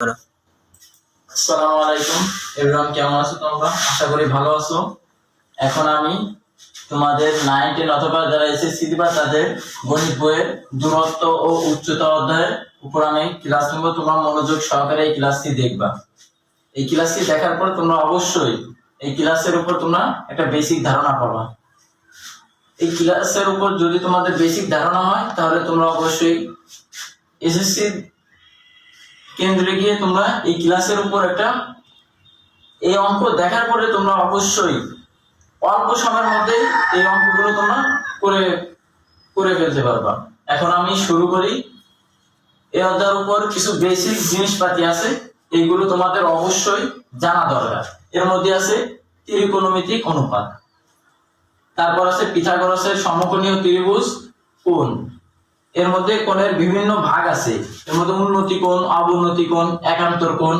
আসসালামু আলাইকুম। কেমন আছো তোমরা? আশা করি ভালো আছো। এখন আমি তোমাদের নাইন টেন অথবা যারা এসএসসি দিবা, তাদের গণিত বইয়ের দূরত্ব ও উচ্চতা অধ্যায়ের উপর আমি ক্লাস তোমরা মনোযোগ সহকারে এই ক্লাসটি দেখবা। এই ক্লাসটি দেখার পর তোমরা অবশ্যই এই ক্লাসের উপর তোমরা একটা বেসিক ধারণা পাবা। এই ক্লাসের উপর যদি তোমাদের বেসিক ধারণা হয়, তাহলে তোমরা অবশ্যই এসএসসি কেন্দ্রে গিয়ে তোমরা এই ক্লাসের উপর একটা এই অঙ্ক দেখার পরে তোমরা অবশ্যই অল্প সময়ের মধ্যে এই অঙ্কগুলো তোমরা করে করে ফেলতে পারবা। এখন আমি শুরু করি। এই অধ্যায়ের উপর কিছু বেসিক জিনিসপাতি আছে এইগুলো তোমাদের অবশ্যই জানা দরকার। এর মধ্যে আছে ত্রিকোণমিতিক অনুপাত। তারপর আছে পিথাগোরাসের সমকোণীয় ত্রিভুজ কোণ। এর মধ্যে কোণের বিভিন্ন ভাগ আছে। এর মধ্যে উন্নতি কোণ, অবনতি কোণ, একান্তর কোণ,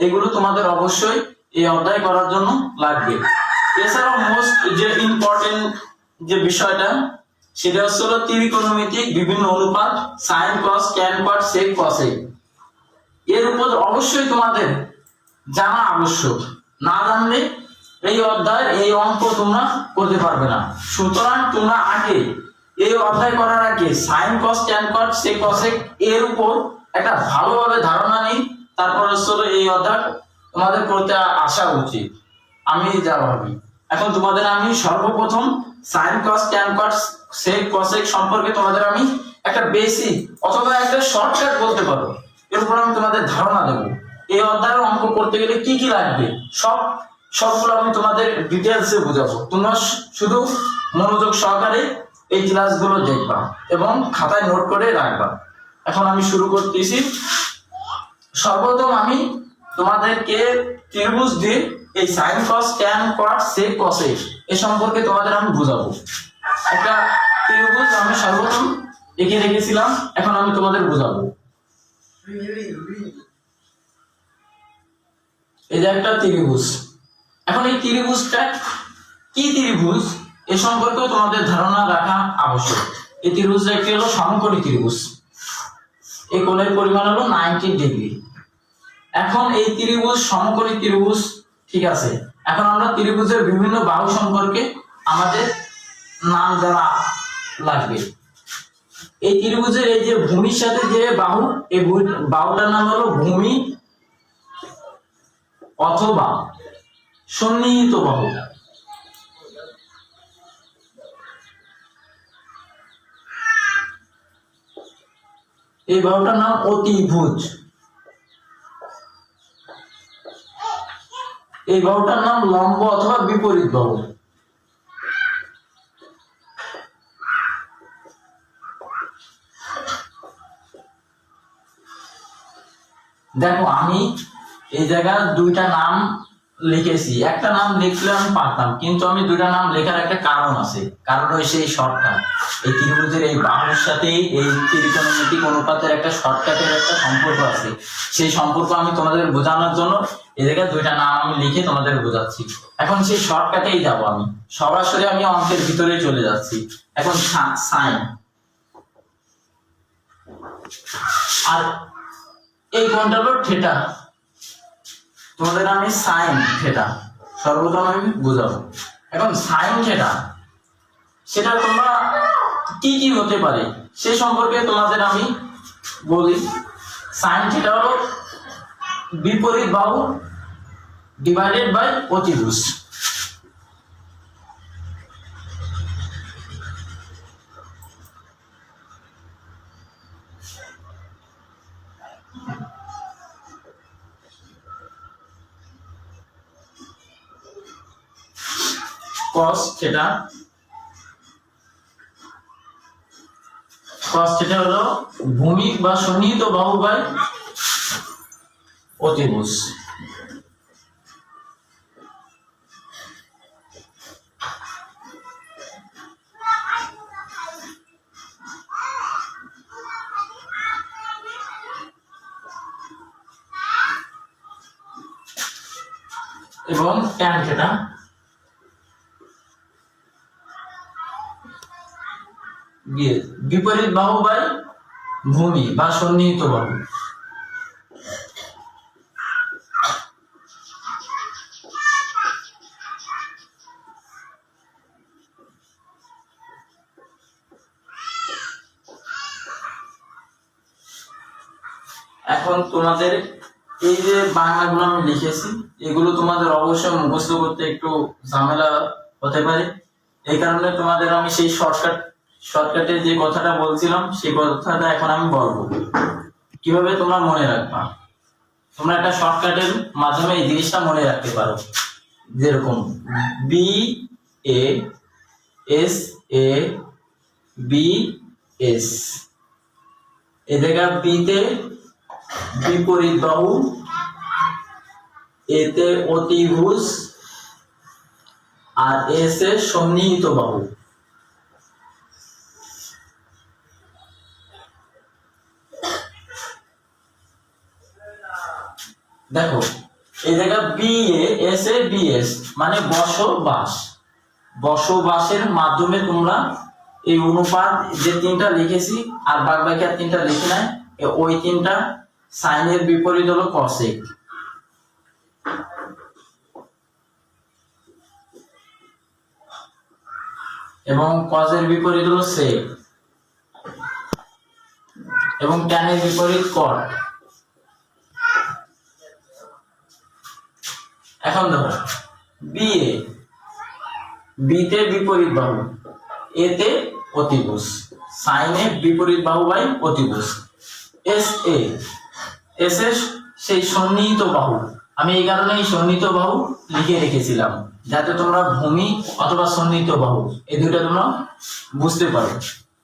এগুলো তোমাদের অবশ্যই এই অধ্যায় করার জন্য লাগবে। এছাড়াও মোস্ট যে ইম্পর্টেন্ট যে বিষয়টা, সেটা হচ্ছে হলো ত্রিকোণমিতিক বিভিন্ন অনুপাত sine cos tan cot sec cosec এর উপর অবশ্যই তোমাদের জানা আবশ্যক। না জানলে এই অধ্যায় এই অঙ্ক তোমরা করতে পারবে না। সুতরাং তোমরা আগে এই অধ্যায় করার আগে sine cos tan cot sec cosec এর উপর একটা ভালোভাবে ধারণা নিই, তারপর হচ্ছে এই অধ্যায় তোমাদের করতে আসা উচিত। আমি যা ভাবি। এখন তোমাদের আমি সর্বপ্রথম sine cos tan cot sec cosec সম্পর্কে তোমাদের আমি একটা বেসিক অথবা একটা শর্টকাট বলতে পারো। এর উপর আমি তোমাদের ধারণা দেবো। এই অধ্যায়ের অঙ্ক করতে গেলে কি কি লাগবে? সব, সবগুলো আমি তোমাদের ডিটেলসে বোঝাবো। তোমরা শুধু মনোযোগ সহকারে এই ক্লাসগুলো দেখবা এবং খাতায় নোট করে রাখবা। এখন আমি শুরু করতেছি। সর্বপ্রথম আমি তোমাদেরকে ত্রিভুজ দিয়ে এই sine cos tan cot sec cosec এ সম্পর্কে তোমাদের আমি বোঝাবো। একটা ত্রিভুজ আমি সর্বপ্রথম এঁকে রেখেছিলাম, এখন আমি তোমাদের বোঝাবো। এই যে একটা ত্রিভুজ। এখন এই ত্রিভুজটা কি ত্রিভুজ? এ সম্পর্কেও তোমাদের ধারণা রাখা আবশ্যক। এই ত্রিভুজটা একটি হলো সমকোণী ত্রিভুজ। এই কোণের পরিমাণ হলো নাইনটি ডিগ্রি এখন এই ত্রিভুজ সমকোণী ত্রিভুজ, ঠিক আছে? এখন আমরা ত্রিভুজের বিভিন্ন বাহু সম্পর্কে আমাদের নাম জানা লাগবে। এই ত্রিভুজের এই যে ভূমির সাথে যে বাহু এই বাহুটার নাম হলো ভূমি অথবা সন্নিহিত বাহু। এই বাহুটার নাম অতিভুজ। এই বাহুটার নাম লম্ব অথবা বিপরীত বাহু দেখো, আমি এই জায়গার দুইটা নাম লিখেছি। একটা নাম লিখলে আমি পারতাম, কিন্তু আমি দুইটা নাম লেখার একটা কারণ আছে। কারণ হচ্ছে এই শর্টকাট এই ত্রিভুজের এই বাহুর সাথে এই ত্রিকোণমিতিক অনুপাতের একটা শর্টকাটের একটা সম্পর্ক আছে। সেই সম্পর্ক আমি তোমাদের বোঝানোর জন্য এই জায়গায় দুইটা নাম আমি লিখে তোমাদের বোঝাচ্ছি। এখন সেই শর্টকাটেই যাব আমি। সরাসরি আমি অঙ্কের ভিতরে চলে যাচ্ছি। এখন সাইন আর এই কোণটা হলো থিটা তোমাদের আমি সাইন থেটা। সর্বপ্রথম আমি বুঝাবো। এখন সাইন থেটা, সেটা তোমরা কি কি হতে পারে, সে সম্পর্কে তোমাদের আমি বলি। সাইন থেটা হলো বিপরীত বাহু ডিভাইডেড বাই অতিভুজ। Cos থিটা cos থিটা হলো ভূমি বা সন্নিহিত বাহু বাই অতিভুজ। এবং tan থিটা বিপরীত বাহু ভূমি বা সন্নিহিত বাহু। এখন তোমাদের এই যে বাংলাগুলো আমি লিখেছি, এগুলো তোমাদের অবশ্যই মুখস্থ করতে একটু ঝামেলা হতে পারে। এই কারণে তোমাদের আমি সেই শর্টকাট শর্টকাটে যে কথাটা বলছিলাম, সেই কথাটা এখন আমি বলব। কীভাবে তোমরা মনে রাখবা? তোমরা একটা শর্টকাটের মাধ্যমে এই জিনিসটা মনে রাখতে পারো। যেরকম B A S A B S এ জায়গা বিতে বিপরীত বাহু এতে অতিভুজ, আর এস এ সন্নিহিত বাহু। দেখো, এই জায়গা B S A B S মানে বসবাস। বসবাসের মাধ্যমে তোমরা এই অনুপাত যে তিনটা লিখেছি, আর বাদ বাকি আর তিনটা লিখে নাই ওই তিনটা সাইনের বিপরীত হলো কসেক এবং কজের বিপরীত হলো সেক এবং ট্যানের বিপরীত কট এখন দেখো বি এ বিতে বিপরীত বাহু, এতে অতিভুজ, সাইনে বিপরীত বাহু বাই অতিভুজ। এস এ এস এর সেই সন্নিহিত বাহু, আমি এই কারণে এই সন্নিহিত বাহু লিখে রেখেছিলাম, যাতে তোমরা ভূমি অথবা সন্নিহিত বাহু, এই দুইটা তোমরা বুঝতে পারো।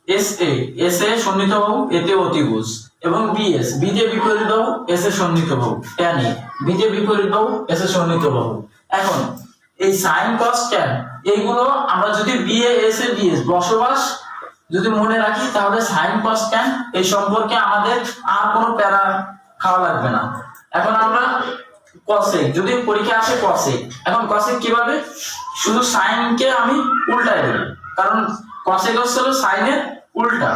এস এ এস এ সন্নিহিত বাহু, এতে অতিভুজ। এবং বিএস বিতে বিপরীত বাহু এস এ সন্নিহিত বাহু। ট্যান এ বিতে বিপরীত বাহু এস এ সন্নিহিত বাহু। এখন, এই সাইন কস ট্যান এইগুলো আমরা যদি বিএ এস এ বিএস বসবাস যদি মনে রাখি, তাহলে সাইন কস ট্যান এই সম্পর্কে আমাদের আর কোনো প্যারা খাওয়া লাগবে না। এখন আমরা কসেক যদি পরীক্ষা আসে কসেক এখন কসেক কীভাবে? শুধু সাইনকে আমি উল্টায় দেব। কারণ কসেক হচ্ছে হলো সাইনের উল্টা।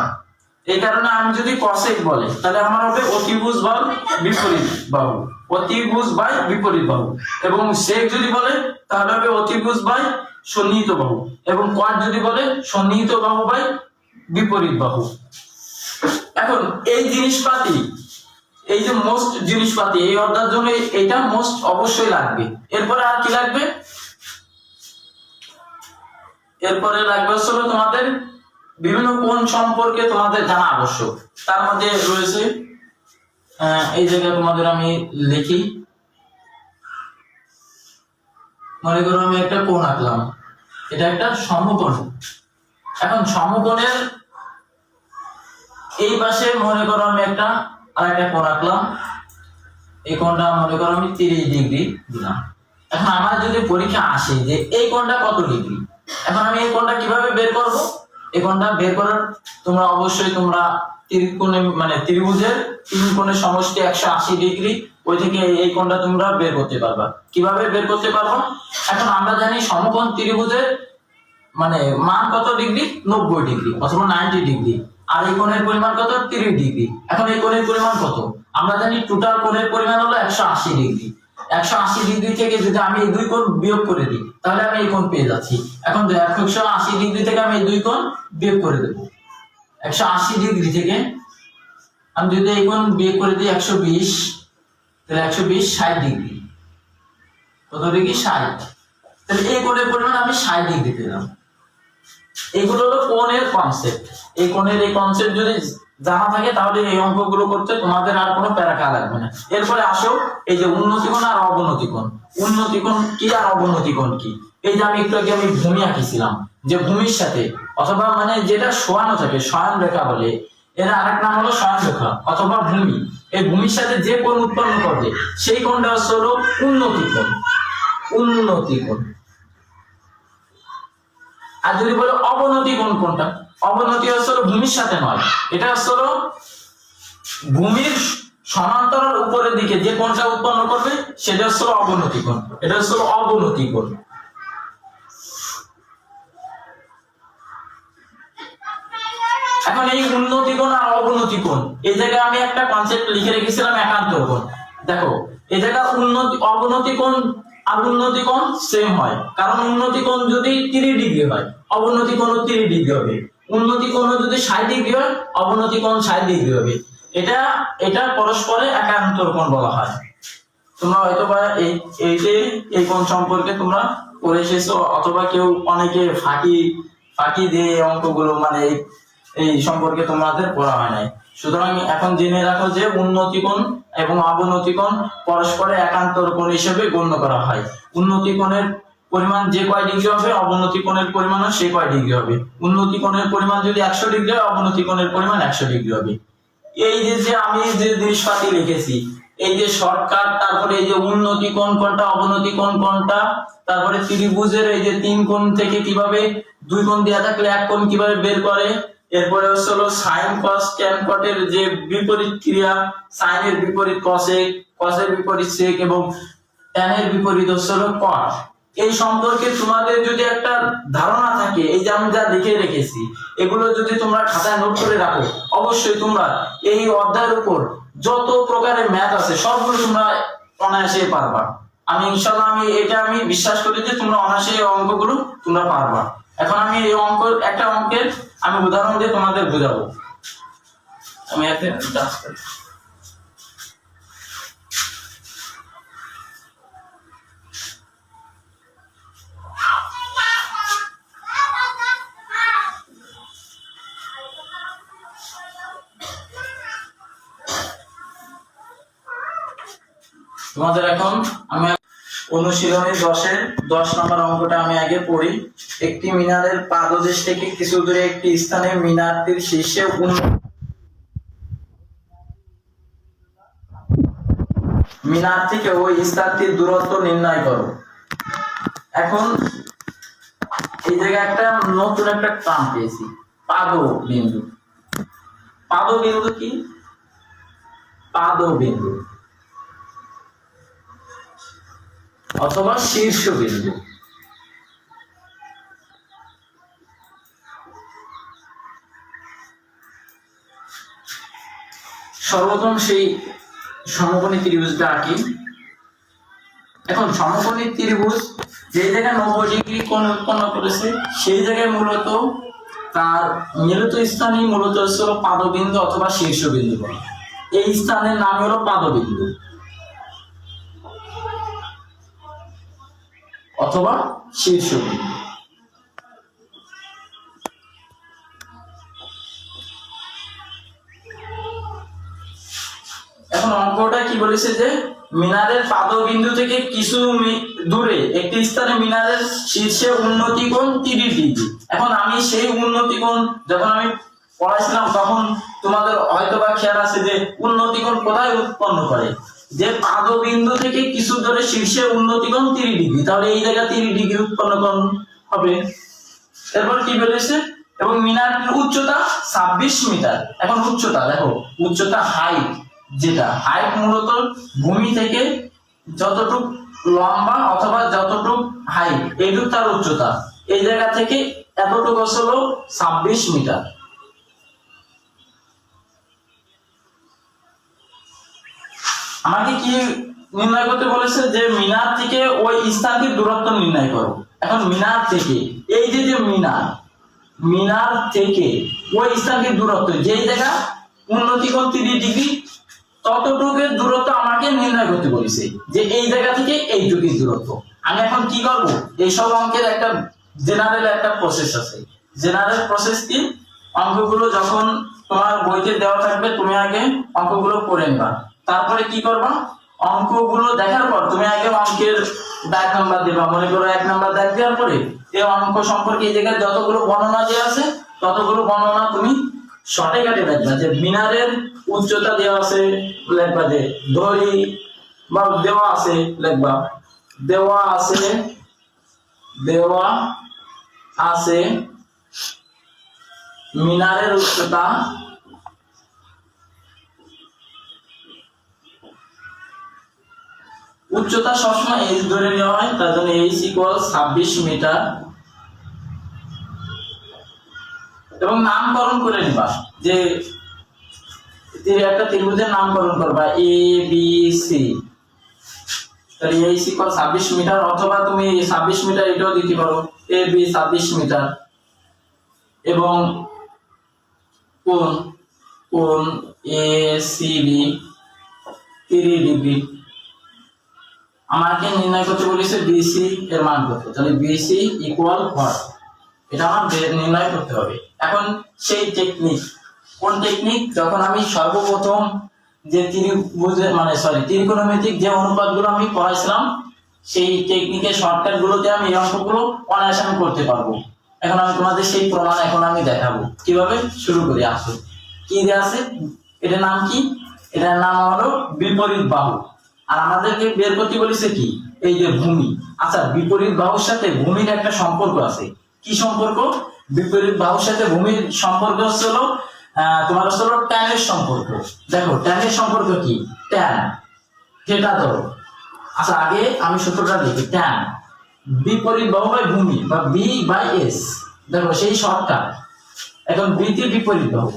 এই কারণে আমি যদি কসেক বলে, তাহলে আমার হবে অতিভুজ বা বিপরীত বাহু। অতিভুজ বাই বিপরীত বাহু। এবং সেক যদি বলে, তাহলে হবে অতিভুজ বাই সন্নিহিত বাহু। এবং কট যদি বলে, সন্নিহিত বাহু বাই বিপরীত বাহু। এখন, এই জিনিসপাতি, এই যে মোস্ট জিনিসপাতি, এই অর্ধার জন্য এটা মোস্ট অবশ্যই লাগবে। এরপরে আর কি লাগবে? এরপরে লাগবে হচ্ছে তোমাদের বিভিন্ন কোণ সম্পর্কে তোমাদের জানা আবশ্যক। তার মধ্যে রয়েছে এই জায়গায় তোমাদের আমি লিখি। মনে করো আমি একটা কোণ আঁকলাম। এটা একটা সমকোণ। এখন সমকোণের এই পাশে মনে করো আমি একটা আর একটা কোণ আঁকলাম। এই কোণটা মনে করো আমি তিরিশ ডিগ্রি দিলাম। এখন আমার যদি পরীক্ষা আসে যে এই কোণটা কত ডিগ্রি? এখন আমি এই কোণটা কীভাবে বের করব? এই কোণটা বের করার তোমরা অবশ্যই তোমরা ত্রিকোণে মানে ত্রিভুজের তিন কোণের সমষ্টি একশো আশি ডিগ্রি, ওই থেকে এই- এই কোণটা তোমরা বের করতে পারবা। কীভাবে বের করতে পারব? এখন আমরা জানি সমকোণ ত্রিভুজের মানে মান কত ডিগ্রি? নব্বই ডিগ্রি, অথবা নাইনটি ডিগ্রি। আর এই কোণের পরিমাণ কত? তিরিশ ডিগ্রি। এখন এই কোণের পরিমাণ কত? আমরা জানি টোটাল কোণের পরিমাণ হলো একশো আশি ডিগ্রি। একশো আশি ডিগ্রি থেকে যদি আমি এই দুই কোণ বিয়োগ করে দিই, তাহলে আমি এই কোণ পেয়ে যাচ্ছি। এখন একশো আশি ডিগ্রি থেকে আমি এই দুই কোণ বিয়োগ করে দেবো। একশো আশি ডিগ্রি থেকে আমি যদি এই কোণ বিয়োগ করে দিই একশো বিশ, তাহলে একশো বিশ ষাট ডিগ্রি। কত ডিগ্রি? ষাট। তাহলে এই কোণের পরিমাণ আমি ষাট ডিগ্রি পেলাম। এগুলো হলো কোণের কনসেপ্ট এই কোণের এই কনসেপ্ট যদি জানা থাকে তাহলে এই অঙ্কগুলো করতে তোমাদের আর কোনো প্যারা খাওয়া লাগবে না। এরপরে আসো, এই যে উন্নতি কোণ আর অবনতি কোণ উন্নতি কোণ কি আর অবনতি কোণ কি? এই যে আমি একটু আগে আমি ভূমি আঁকিছিলাম, যে ভূমির সাথে, অথবা মানে যেটা শোয়ানো থাকে শয়ন রেখা বলে, এর আরেক নাম হলো শয়ন রেখা অথবা ভূমি। এই ভূমির সাথে যে কোণ উৎপন্ন করবে, সেই কোণটা হচ্ছে হলো উন্নতি কোণ উন্নতি কোণ আর যদি বলো অবনতি কোন কোনটা? অবনতি হচ্ছে ভূমির সাথে নয়। এটা হচ্ছে ভূমির সমান্তরাল উপরের দিকে যে কোনটা উৎপন্ন করবে, সেটা হচ্ছে অবনতি কোণ এটা হচ্ছে অবনতি কোণ এখন এই উন্নতি কোণ আর অবনতি কোণ এই জায়গায় আমি একটা কনসেপ্ট লিখে রেখেছিলাম, একান্ত কোণ। দেখো, এই জায়গা উন্নতি অবনতি কোণ আর উন্নতি কোণ সেম হয়। কারণ উন্নতি কোণ যদি তিরিশ ডিগ্রি হয় অবনতি কোণ তিরিশ ডিগ্রি হবে। উন্নতি কোণ যদি ষাট ডিগ্রি হয় অবনতি কোণ ষাট ডিগ্রি হবে। এটা এটা পরস্পরে একান্তর কোণ বলা হয়। তোমরা হয়তো বা এই যে, এই কোণ সম্পর্কে তোমরা পড়ে এসেছ, অথবা কেউ অনেকে ফাঁকি ফাঁকি দিয়ে অঙ্কগুলো মানে এই- সম্পর্কে তোমাদের পড়া হয় নাই। সুতরাং এখন জেনে রাখো যে উন্নতি কোণ এবং অবনতি কোণ পরস্পরে একান্তর কোণ হিসেবে গণ্য করা হয়। উন্নতি কোণের পরিমাণ যে কয় ডিগ্রি হবে, অবনতি কোণের পরিমাণও সে কয় ডিগ্রি হবে। উন্নতি কোণের পরিমাণ যদি একশো ডিগ্রি হয়, অবনতি কোণের পরিমাণ একশো ডিগ্রি হবে। এই যে যে আমি যে জিনিসপাতি লিখেছি, এই যে শর্টকাট তারপরে এই যে উন্নতি কোণ কোনটা অবনতি কোণ কোনটা তারপরে ত্রিভুজের এই যে তিন কোণ থেকে কীভাবে দুই কোণ দেওয়া থাকলে এক কোণ কীভাবে বের করে, এরপরে হচ্ছে হলো সাইন কস ট্যান কটের যে বিপরীত ক্রিয়া, সাইনের বিপরীত কসেক কসের বিপরীত সেক এবং ট্যানের বিপরীত হচ্ছে হলো কট এই সম্পর্কে তোমাদের যদি একটা ধারণা থাকে, এই যে আমি যা লিখে রেখেছি, এগুলো যদি তোমরা খাতায় নোট করে রাখো, অবশ্যই তোমরা এই অধ্যায়ের উপর যত প্রকারের ম্যাথ আছে, সবগুলো তোমরা অনায়াসে পারবা। আমি ইনশাল্লাহ আমি এটা আমি বিশ্বাস করি যে তোমরা অনায়াসে এই অঙ্কগুলো তোমরা পারবা। এখন আমি এই অঙ্ক, একটা অঙ্কের আমি উদাহরণ দিয়ে তোমাদের বোঝাবো। আমি একটা তোমাদের এখন আমি অনুশীলনী দশের দশ নম্বর অঙ্কটা আমি আগে পড়ি। একটি মিনারের পাদদেশ থেকে কিছু দূরে একটি স্থানে মিনারটির শীর্ষে মিনার থেকে ওই স্থানটির দূরত্ব নির্ণয় করো। এখন এই জায়গায় একটা নতুন একটা টার্ম পেয়েছি পাদ বিন্দু পাদ বিন্দু কি? পাদ বিন্দু অথবা শীর্ষবিন্দু সর্বপ্রথম সেই সমকোণী ত্রিভুজটা আঁকি। এখন সমকোণী ত্রিভুজ যে জায়গায় নব্বই ডিগ্রি কোণ উৎপন্ন করেছে, সেই জায়গায় মূলত তার মিলিত স্থানই মূলত হচ্ছে পাদবিন্দু অথবা শীর্ষবিন্দু এই স্থানের নাম হলো পাদবিন্দু। অথবা শীর্ষবিন্দু এখন অঙ্কটা কি বলেছে যে মিনারের পাদবিন্দু থেকে কিছু দূরে, একটি স্থানে মিনারের শীর্ষে উন্নতি কোণ তিরিশ ডিগ্রি। এখন আমি সেই উন্নতি কোণ যখন আমি পড়াইছিলাম, তখন তোমাদের হয়তো বা খেয়াল আছে যে উন্নতি কোণ কোথায় উৎপন্ন করে? যে পাদবিন্দু থেকে কিছু দূরে শীর্ষে উন্নতি কোণ তিরিশ ডিগ্রি, তাহলে এই জায়গা তিরিশ ডিগ্রি উৎপন্ন কোণ হবে। এরপর কি বলেছে এবং মিনার উচ্চতা ছাব্বিশ মিটার। এখন উচ্চতা, দেখো, উচ্চতা হাইট যেটা হাইট মূলত ভূমি থেকে যতটুক লম্বা অথবা যতটুক হাইট এইটুক তার উচ্চতা। এই জায়গা থেকে এতটুক হলো ছাব্বিশ মিটার। আমাকে কি নির্ণয় করতে বলেছে যে মিনার থেকে ওই স্থানটির দূরত্ব নির্ণয় করো? এখন মিনার থেকে, এই যে যে মিনার মিনার থেকে ওই স্থানটির দূরত্ব, যেই জায়গা উন্নতি তিরিশ ডিগ্রি ততটুকুর দূরত্ব আমাকে নির্ণয় করতে বলেছে যে এই জায়গা থেকে এই এইটুকুর দূরত্ব। আমি এখন কি করব? এইসব অঙ্কের একটা জেনারেল একটা প্রসেস আছে। জেনারেল প্রসেস কি? অঙ্কগুলো যখন তোমার বইতে দেওয়া থাকবে, তুমি আগে অঙ্কগুলো পড়ে নিবা। তারপরে কি করবা? অঙ্কগুলো দেখার পর তুমি আগে অঙ্কের দাগ নাম্বার দিবা। মনে করো এক নাম্বার দাগ দেওয়ার পরে এই অঙ্ক সম্পর্কে এই জায়গায় যতগুলো বর্ণনা দেওয়া আছে, ততগুলো বর্ণনা তুমি শর্টে কাটে লিখবা যে মিনারের উচ্চতা দেওয়া আছে, লেখবা যে দড়ি বা দেওয়া আছে, লেখবা, দেওয়া আছে দেওয়া আছে মিনারের উচ্চতা উচ্চতা সবসময় এইচ ধরে নেওয়া হয়, তার জন্য এইচ ইকুয়াল ছাব্বিশ মিটার এবং নামকরণ করে নিবা, যে একটা ত্রিভুজের নামকরণ করবা এ বি সি তাহলে এইচ ইকুয়াল ছাব্বিশ মিটার অথবা তুমি ছাব্বিশ মিটার এটাও দিতে পারো এ বি ছাব্বিশ মিটার এবং কোন কোন এ সি বি তিরিশ ডিগ্রি। আমাকে নির্ণয় করতে বলেছে বিসি এর মান কত তাহলে বিসি ইকুয়াল হোয়াট এটা আমার নির্ণয় করতে হবে। এখন সেই টেকনিক কোন টেকনিক যখন আমি সর্বপ্রথম যে ত্রিভুজের মানে সরি ত্রিকোণমিতিক যে অনুপাতগুলো আমি পড়াইছিলাম, সেই টেকনিকের শর্টকাট গুলোতে আমি এই অঙ্কগুলো অনায়াসে আমি করতে পারব। এখন আমি তোমাদের সেই প্রমাণ এখন আমি দেখাবো। কীভাবে? শুরু করি আসো কি দেওয়া আছে? এটার নাম কি? এটার নাম হলো বিপরীত বাহু। আর আমাদেরকে বের করতে বলেছে কি? এই যে ভূমি। আচ্ছা বিপরীত বাহুর সাথে ভূমির একটা সম্পর্ক আছে। কি সম্পর্ক? বিপরীত বাহুর সাথে ভূমির সম্পর্ক হচ্ছে হলো তোমার হচ্ছে হলো ট্যানের সম্পর্ক। দেখো, ট্যানের সম্পর্ক কি? ট্যান। সেটা ধরো। আচ্ছা আগে আমি সূত্রটা লিখি। ট্যান। বিপরীত বাহু বাই ভূমি, বা বি বাই এস। দেখো, সেই শর্টটা। এখন বিতে বিপরীত বাহু।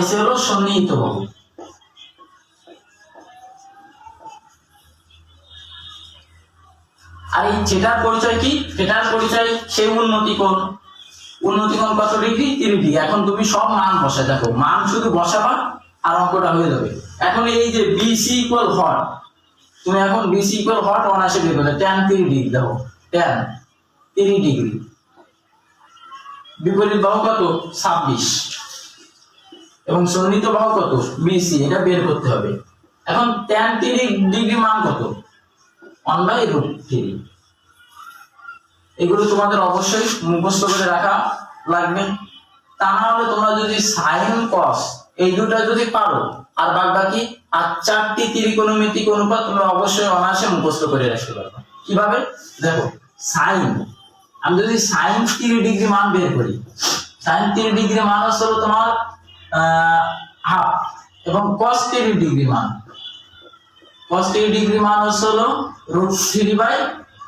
এসে হলো সন্নিহিত আর এই যেটার পরিচয় কি? সেটার পরিচয় সেই উন্নতি কোণ। উন্নতি কোণ কত ডিগ্রি? ডিগ্রি। এখন তুমি সব মান বসে দেখো। মান শুধু বসাবা আর অঙ্কটা হয়ে যাবে। এখন এই যে বিসি ইকুয়াল হট, তুমি এখন বিসি ইকুয়াল হট অনাসে বের করবে ট্যান তিরিশ ডিগ্রি দেখো। ট্যান তিরিশ ডিগ্রি বিপরীত বাহু কত? ছাব্বিশ। এবং সন্নিহিত বাহু কত? বিসি এটা বের করতে হবে। এখন ট্যান তিরিশ ডিগ্রি মান কত? ওয়ান বাই রুট থ্রি এগুলো তোমাদের অবশ্যই মুখস্থ করে রাখা লাগবে। তা না হলে তোমরা যদি সাইন কস এই দুটা যদি পারো, আর বাদ বাকি আর চারটি ত্রিকোণমিতিক অনুপাত তোমরা অবশ্যই অনায়াসে মুখস্থ করে রাখতে পারবে। কীভাবে? দেখো সাইন আমি যদি সাইন তিরিশ ডিগ্রি মান বের করি সাইন তিরিশ ডিগ্রি মান হলো তোমার হাফ এবং কস তিরিশ ডিগ্রি মান। 30 ডিগ্রি মান হচ্ছে হলো রুট থ্রি বাই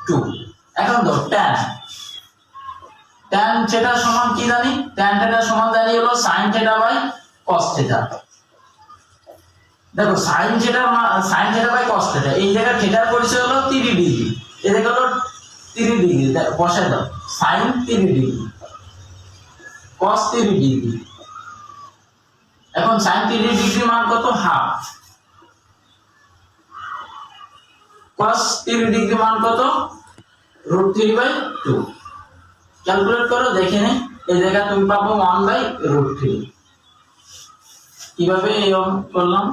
টু এখন ধর ট্যান ট্যান থিটা সমান কি জানি? ট্যান থিটা সমান জানি হলো sine theta by cos theta দেখো sine theta sine theta by cos theta এই জায়গায় থিটার পরিচয় হলো 30 ডিগ্রি এই জায়গা হলো 30 ডিগ্রি বসায় দাও। সাইন 30 ডিগ্রি কস 30 ডিগ্রি এখন সাইন 30 ডিগ্রি মান কত? হাফ। cos 30 ডিগ্রি মান কত? Root three by two calculate করো, দেখে নে। এই জায়গায় তুমি পাবো ওয়ান বাই রুট থ্রি কীভাবে এই অঙ্ক করলাম?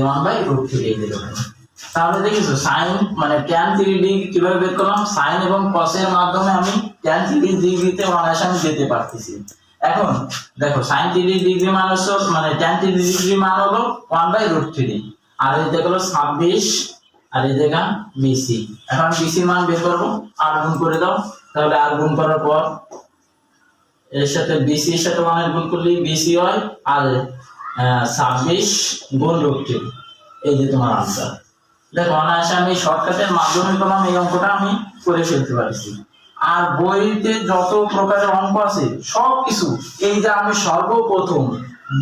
ওয়ান বাই রুট থ্রি এই জায়গায় তাহলে দেখেছ, সাইন মানে ট্যান থ্রি ডিগ্রি কীভাবে বের করলাম? সাইন এবং কসের মাধ্যমে আমি ট্যান থ্রি ডিগ্রিতে অনায়াসে আমি যেতে পারতেছি। এখন দেখো, সাইন থ্রি ডিগ্রি মান হচ্ছে মানে ট্যান থ্রি ডিগ্রি মান হলো ওয়ান বাই রুট থ্রি আর এই হলো ছাব্বিশ, আর এই জায়গা বিসি এখন বিসি মান বের করব আর গুণ করে দাও। তাহলে আর গুণ করার পর এর সাথে বিসি এর সাথে ওয়ানের গুণ করলে বিসি হয়, আর ছাব্বিশ গুণ রুট থ্রি এই যে তোমার আনসার দেখো অনায়াসে আমি শর্টকাটের মাধ্যমে করলাম এই অঙ্কটা আমি করে ফেলতে পারছি। আর বইতে যত প্রকারের অঙ্ক আছে সব কিছু এই যে আমি সর্বপ্রথম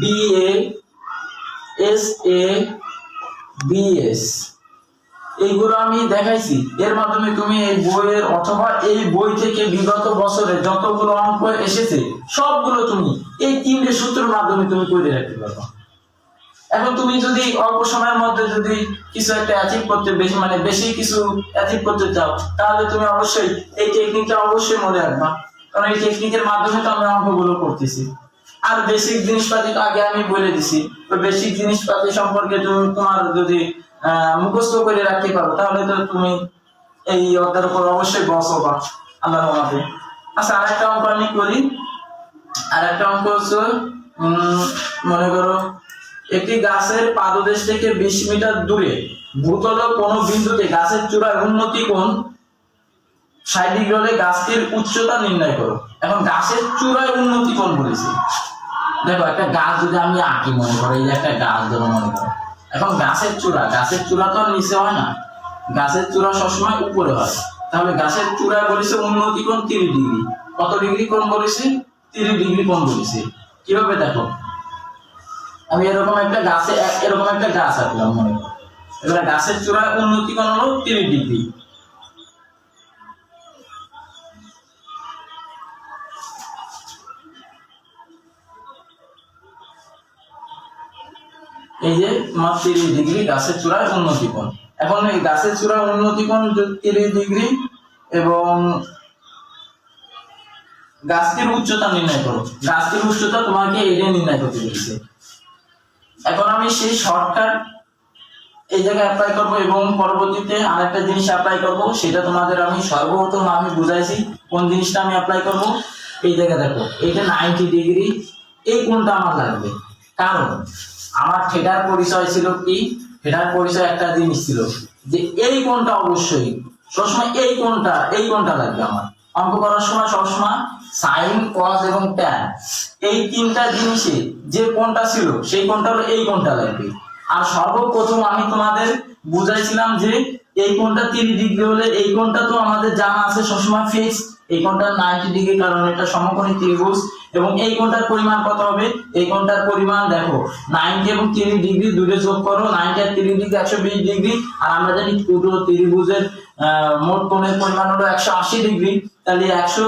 B A S A BS এইগুলো আমি দেখাইছি। এর মাধ্যমে তুমি এই বইয়ের অথবা এই বই থেকে বিগত বছরে যতগুলো অঙ্ক এসেছে, সবগুলো তুমি এই তিনটে সূত্রের মাধ্যমে তুমি করে রাখতে পারবে। এখন তুমি যদি অল্প সময়ের মধ্যে যদি কিছু একটা অ্যাচিভ করতে বেশি মানে বেশি কিছু অ্যাচিভ করতে চাও, তাহলে তুমি অবশ্যই এই টেকনিকটা অবশ্যই মনে রাখবা। কারণ এই টেকনিকের মাধ্যমে তো আমরা অঙ্কগুলো করতেছি। আর বেসিক জিনিসপাতি আগে আমি বলে দিছি। তো বেসিক জিনিসপাতি সম্পর্কে তুমি তোমার যদি মুখস্থ করে রাখতে পারো, তাহলে তো তুমি এই অধ্যায়ের উপর অবশ্যই বস হবা আল্লাহ রহমতে। আচ্ছা আরেকটা অঙ্ক আমি করি। আর একটা অঙ্ক হচ্ছে মনে করো একটি গাছের পাদদেশ থেকে বিশ মিটার দূরে, ভূতল কোনো বিন্দুতে গাছের চূড়ায় উন্নতি কোণ ষাট ডিগ্রি হলে গাছটির উচ্চতা নির্ণয় করো। এখন গাছের চূড়ায় উন্নতি কোণ বলেছি। দেখো, একটা গাছ যদি আমি আঁকি মনে করো, এই যে একটা গাছ ধরো মনে করো। এখন গাছের চূড়া গাছের চূড়া তো আর নিচে হয় না। গাছের চূড়া সবসময় উপরে হয়। তাহলে গাছের চূড়ায় বলেছে উন্নতি কোণ তিরিশ ডিগ্রি। কত ডিগ্রি কোণ বলেছে? তিরিশ ডিগ্রি কোণ বলেছে। কীভাবে দেখো? আমি এরকম একটা গাছে, এরকম একটা গাছ আঁকলাম মনে এবার গাছের চূড়া উন্নতি করানো তিন ডিগ্রি। এই যে মা তিরিশ ডিগ্রি গাছের চূড়ার উন্নতিকোণ। এখন এই গাছের চূড়ার উন্নতিকোণ তিরিশ ডিগ্রি এবং গাছটির উচ্চতা নির্ণয় করো। গাছটির উচ্চতা তোমাকে এরিয়া নির্ণয় করতে বলছে। এখন আমি সেই শর্টকাট এই জায়গায় অ্যাপ্লাই করব এবং পরবর্তীতে আরেকটা জিনিস অ্যাপ্লাই করব, সেটা তোমাদের আমি সর্বপ্রথম আমি বুঝাইছি কোন জিনিসটা আমি অ্যাপ্লাই করব। এই জায়গায় দেখো, এটা নাইনটি ডিগ্রি এই কোনটা আমার লাগবে? কারণ আমার থিয়েটার পরিচয় ছিল কি? থিয়েটার পরিচয় একটা জিনিস ছিল যে এই কোনটা অবশ্যই, সবসময় এই কোনটা এই কোনটা লাগবে আমার। অঙ্ক করার সময় সবসময় সাইন কস এবং ট্যান এই তিনটা জিনিসে যে কোনটা ছিল, সেই কোনটা হলো এই কোনটা লাগবে। আর সর্বপ্রথম আমি তোমাদের বুঝাইছিলাম যে এই কোনটা তিরিশ ডিগ্রি হলে এই কোনটা তো আমাদের জানা আছে সবসময় ফিক্স এই কোনটা নাইনটি ডিগ্রি, কারণ এটা সমকোণী ত্রিভুজ। এবং এই কোনটার পরিমাণ কত হবে? এই কোনটার পরিমাণ দেখো নাইনটি এবং তিরিশ ডিগ্রি দূরে যোগ করো নাইনটি আর তিরিশ ডিগ্রি একশো বিশ ডিগ্রি। আর আমরা জানি পুরো ত্রিভুজের মোট কোণের পরিমাণ হলো একশো আশি ডিগ্রি। তাহলে একশো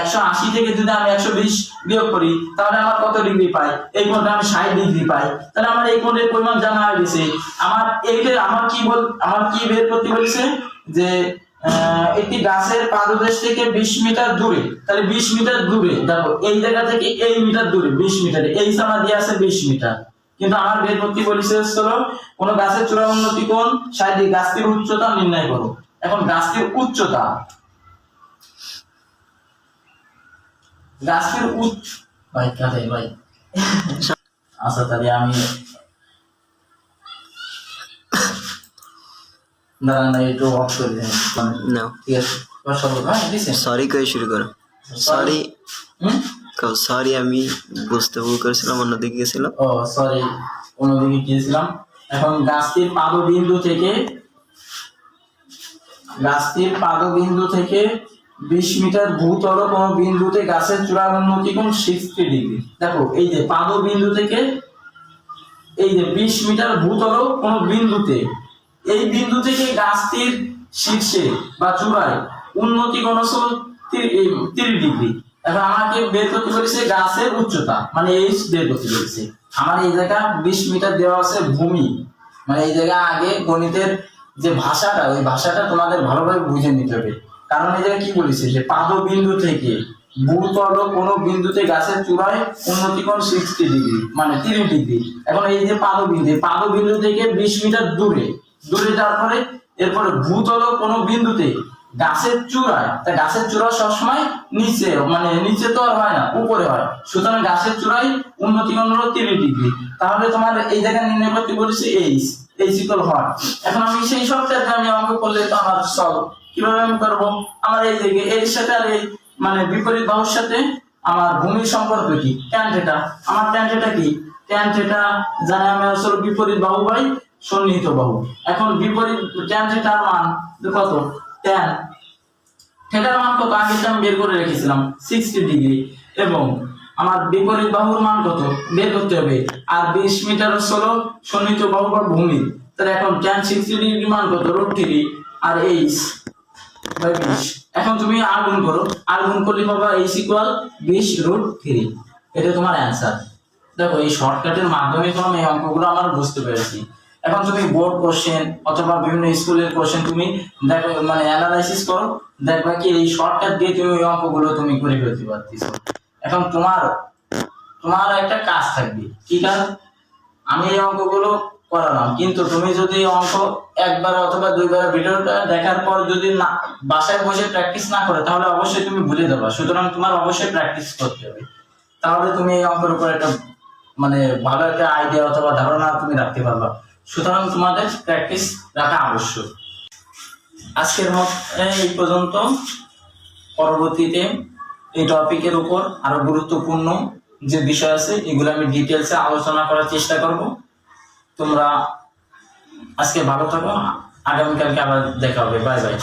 একশো আশি থেকে যদি আমি একশো বিশ বিয়োগ করি, তাহলে আমার কত ডিগ্রি পাই? এই কোণটা আমি ষাট ডিগ্রি পাই। তাহলে আমার এই কোণের পরিমাণ জানা হয়ে গেছে। আমার এইটা আমার কি বল, আমার কি বের করতে বলেছে? যে একটি গাছের পাদদেশ থেকে বিশ মিটার দূরে, তাহলে বিশ মিটার দূরে, দেখো, এই জায়গা থেকে এই মিটার দূরে, বিশ মিটারে, এই সামা দিয়ে আছে বিশ মিটার। কিন্তু আমার বের করতে বলেছে হলো কোন গাছের চূড়া উন্নতি কোণ ষাট গাছটির উচ্চতা নির্ণয় করো। এখন গাছটির উচ্চতা গাছের উচ্চ ভাই কাটে ভাই। আচ্ছা তাহলে আমি দাঁড়ান না একটু অফ করে দিন। No. ঠিক আছে। হ্যাঁ সরি করে শুরু করো? সরি সরি আমি বুঝতে ভুল করেছিলাম অন্যদিকে গেছিলাম। ও সরি অন্যদিকে গিয়েছিলাম। এখন গাছটির পাদবিন্দু থেকে গাছটির পাদবিন্দু থেকে বিশ মিটার ভূতল কোন বিন্দুতে গাছের চূড়ার উন্নতি কোণ সিক্সটি ডিগ্রি। দেখো, এই যে পাদ বিন্দু থেকে, এই যে বিশ মিটার ভূতল কোন বিন্দুতে এই বিন্দু থেকে গাছটির শীর্ষে বা চূড়ায় উন্নতি হচ্ছে তিরিশ ডিগ্রি। এখন আমাকে বের করতে বলেছে গাছের উচ্চতা মানে এই বের করতে বলেছে। আমার এই জায়গা বিশ মিটার দেওয়া আছে ভূমি। মানে এই জায়গা আগে গণিতের যে ভাষাটা, ওই ভাষাটা তোমাদের ভালোভাবে বুঝে নিতে হবে। কারণ জায়গায় কি বলেছে যে পাদ বিন্দু থেকে ভূতল কোনো বিন্দুতে গাছের চূড়ায় উন্নতি কোণ সিক্সটি ডিগ্রি মানে তিরিশ ডিগ্রি এখন এই যে পাদ বিন্দু থেকে বিশ মিটার দূরে দূরে যাওয়ার পরে এরপরে ভূতল কোনো বিন্দুতে গাছের চূড়ায়, তা গাছের চূড়া সবসময় নিচে মানে নিচে তো আর হয় না, উপরে হয়। সুতরাং গাছের চূড়ায় উন্নতি কোণ হলো তিরিশ ডিগ্রি তাহলে তোমার এই জায়গায় নির্ণয় করতে বলেছে এইচ এইচ ইকুয়াল হয়। এখন আমি সেই সবটাকে আমি অঙ্ক করলে তো আমার সব কীভাবে আমি করব? আমার এই দিকে এর সাথে আর এই মানে বিপরীত বাহুর সাথে আমার ভূমির সম্পর্ক কি? ট্যান থিটা আমার ট্যান থিটা কি? ট্যান থিটা জানে আমি আসলে বিপরীত বাহু বাই সন্নিহিত বাহু। এখন বিপরীত ট্যান থিটার মান কত? ট্যান থিটার মান কত? আগে আমি বের করে রেখেছিলাম সিক্সটি ডিগ্রি এবং আমার বিপরীত বাহুর মান কত? বের করতে হবে। আর বিশ মিটার হলো সন্নিহিত বাহু বা ভূমি। তাহলে এখন ট্যান সিক্সটি ডিগ্রি মান কত? রুট থ্রি আর এইচ এখন তুমি আর গুণ করো। আর গুণ করলে পাবা এইচ ইকুয়াল বিশ রুট থ্রি এটা তোমার অ্যান্সার দেখো, এই শর্টকাটের মাধ্যমে তোমার এই অঙ্কগুলো আমার বুঝতে পেরেছি। এখন তুমি বোর্ড কোশ্চেন অথবা বিভিন্ন স্কুলের কোশ্চেন তুমি দেখো মানে অ্যানালাইসিস করো। দেখবা কি এই শর্টকাট দিয়ে তুমি ওই অঙ্কগুলো তুমি করে ফেলতে পারতেছো। এখন তোমার তোমার একটা কাজ থাকবে। কি কাজ? আমি এই অঙ্কগুলো করালাম। কিন্তু তুমি যদি অঙ্ক একবার অথবা দুইবার ভিডিওটা দেখার পর যদি না, বাসায় বসে প্র্যাকটিস না করে, তাহলে অবশ্যই তুমি ভুলে যাবা। সুতরাং তোমার অবশ্যই প্র্যাকটিস করতে হবে। তাহলে তুমি এই অঙ্কের উপর একটা মানে ভালো একটা আইডিয়া অথবা ধারণা তুমি রাখতে পারবা। সুতরাং তোমাদের প্র্যাকটিস রাখা আবশ্যক। আজকের মত, এই পর্যন্ত। পরবর্তীতে এই টপিকের উপর আরও গুরুত্বপূর্ণ যে বিষয় আছে, এগুলো আমি ডিটেলসে আলোচনা করার চেষ্টা করব। তোমরা আজকে ভালো থাকো, আগামীকালকে আবার দেখা হবে। Bye bye